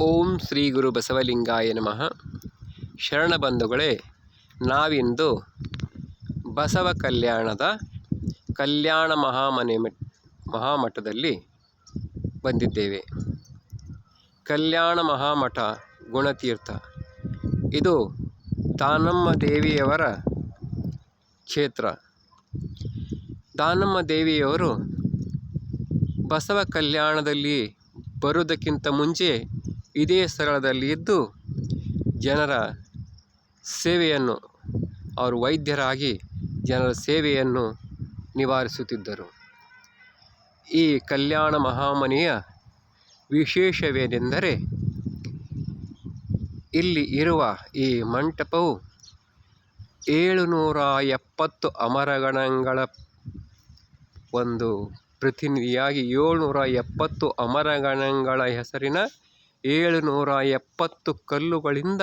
ಓಂ ಶ್ರೀ ಗುರು ಬಸವಲಿಂಗಾಯ ನಮಃ. ಶರಣ ಬಂಧುಗಳೇ, ನಾವಿಂದು ಬಸವ ಕಲ್ಯಾಣದ ಕಲ್ಯಾಣ ಮಹಾಮನೆ ಮಹಾಮಠದಲ್ಲಿ ಬಂದಿದ್ದೇವೆ. ಕಲ್ಯಾಣ ಮಹಾಮಠ ಗುಣತೀರ್ಥ. ಇದು ದಾನಮ್ಮ ದೇವಿಯವರ ಕ್ಷೇತ್ರ. ದಾನಮ್ಮ ದೇವಿಯವರು ಬಸವ ಕಲ್ಯಾಣದಲ್ಲಿ ಬರುವುದಕ್ಕಿಂತ ಮುಂಚೆ ಇದೇ ಸ್ಥಳದಲ್ಲಿ ಇದ್ದು ಜನರ ಸೇವೆಯನ್ನು, ಅವರು ವೈದ್ಯರಾಗಿ ಜನರ ಸೇವೆಯನ್ನು ನಿವಾರಿಸುತ್ತಿದ್ದರು. ಈ ಕಲ್ಯಾಣ ಮಹಾಮನೆಯ ವಿಶೇಷವೇನೆಂದರೆ, ಇಲ್ಲಿ ಇರುವ ಈ ಮಂಟಪವು ಏಳುನೂರ ಎಪ್ಪತ್ತು ಅಮರಗಣಗಳ ಒಂದು ಪ್ರತಿನಿಧಿಯಾಗಿ ಏಳ್ನೂರ ಎಪ್ಪತ್ತು ಅಮರಗಣಗಳ ಹೆಸರಿನ ಏಳುನೂರ ಎಪ್ಪತ್ತು ಕಲ್ಲುಗಳಿಂದ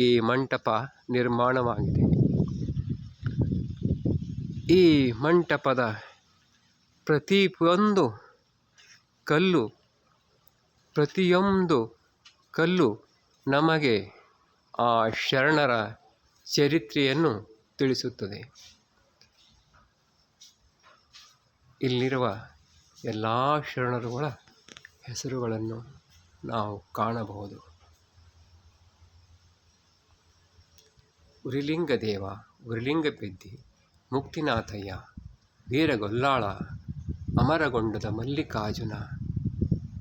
ಈ ಮಂಟಪ ನಿರ್ಮಾಣವಾಗಿದೆ. ಈ ಮಂಟಪದ ಪ್ರತಿಯೊಂದು ಕಲ್ಲು ಪ್ರತಿಯೊಂದು ಕಲ್ಲು ನಮಗೆ ಆ ಶರಣರ ಚರಿತ್ರೆಯನ್ನು ತಿಳಿಸುತ್ತದೆ. ಇಲ್ಲಿರುವ ಎಲ್ಲ ಶರಣರುಗಳ ಹೆಸರುಗಳನ್ನು ನಾವು ಕಾಣಬಹುದು. ಉರಿಲಿಂಗದೇವ ಉರಿಲಿಂಗಪೆದ್ದಿ ಮುಕ್ತಿನಾಥಯ್ಯ, ವೀರಗೊಲ್ಲಾಳ, ಅಮರಗೊಂಡದ ಮಲ್ಲಿಕಾರ್ಜುನ,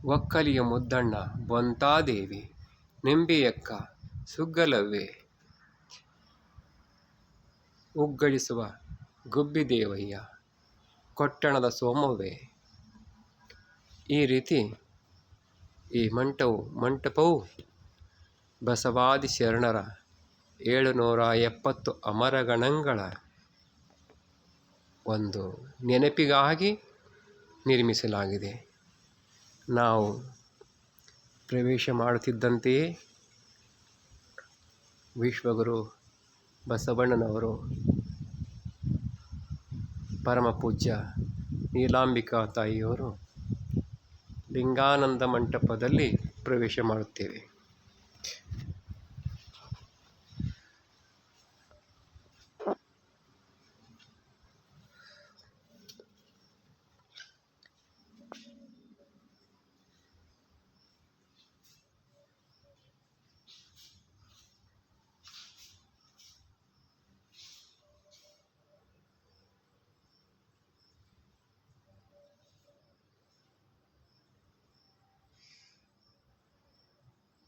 ಒಕ್ಕಲಿಯ ಮುದ್ದಣ್ಣ ಬೊಂತಾದೇವಿ, ನಿಂಬೆಯಕ್ಕ, ಸುಗ್ಗಲವ್ವೆ, ಉಗ್ಗಳಿಸುವ ಗುಬ್ಬಿದೇವಯ್ಯ, ಕೊಟ್ಟಣದ ಸೋಮವೇ ಈ ರೀತಿ ಈ ಮಂಟವು ಮಂಟಪವು ಬಸವಾದಿ ಶರಣರ ಏಳುನೂರ ಎಪ್ಪತ್ತು ಅಮರಗಣಗಳ ಒಂದು ನೆನಪಿಗಾಗಿ ನಿರ್ಮಿಸಲಾಗಿದೆ. ನಾವು ಪ್ರವೇಶ ಮಾಡುತ್ತಿದ್ದಂತೆಯೇ ವಿಶ್ವಗುರು ಬಸವಣ್ಣನವರು ಪರಮಪೂಜ್ಯ ನೀಲಾಂಬಿಕಾ ತಾಯಿಯವರು ಲಿಂಗಾನಂದ ಮಂಟಪದಲ್ಲಿ ಪ್ರವೇಶ ಮಾಡುತ್ತೇವೆ.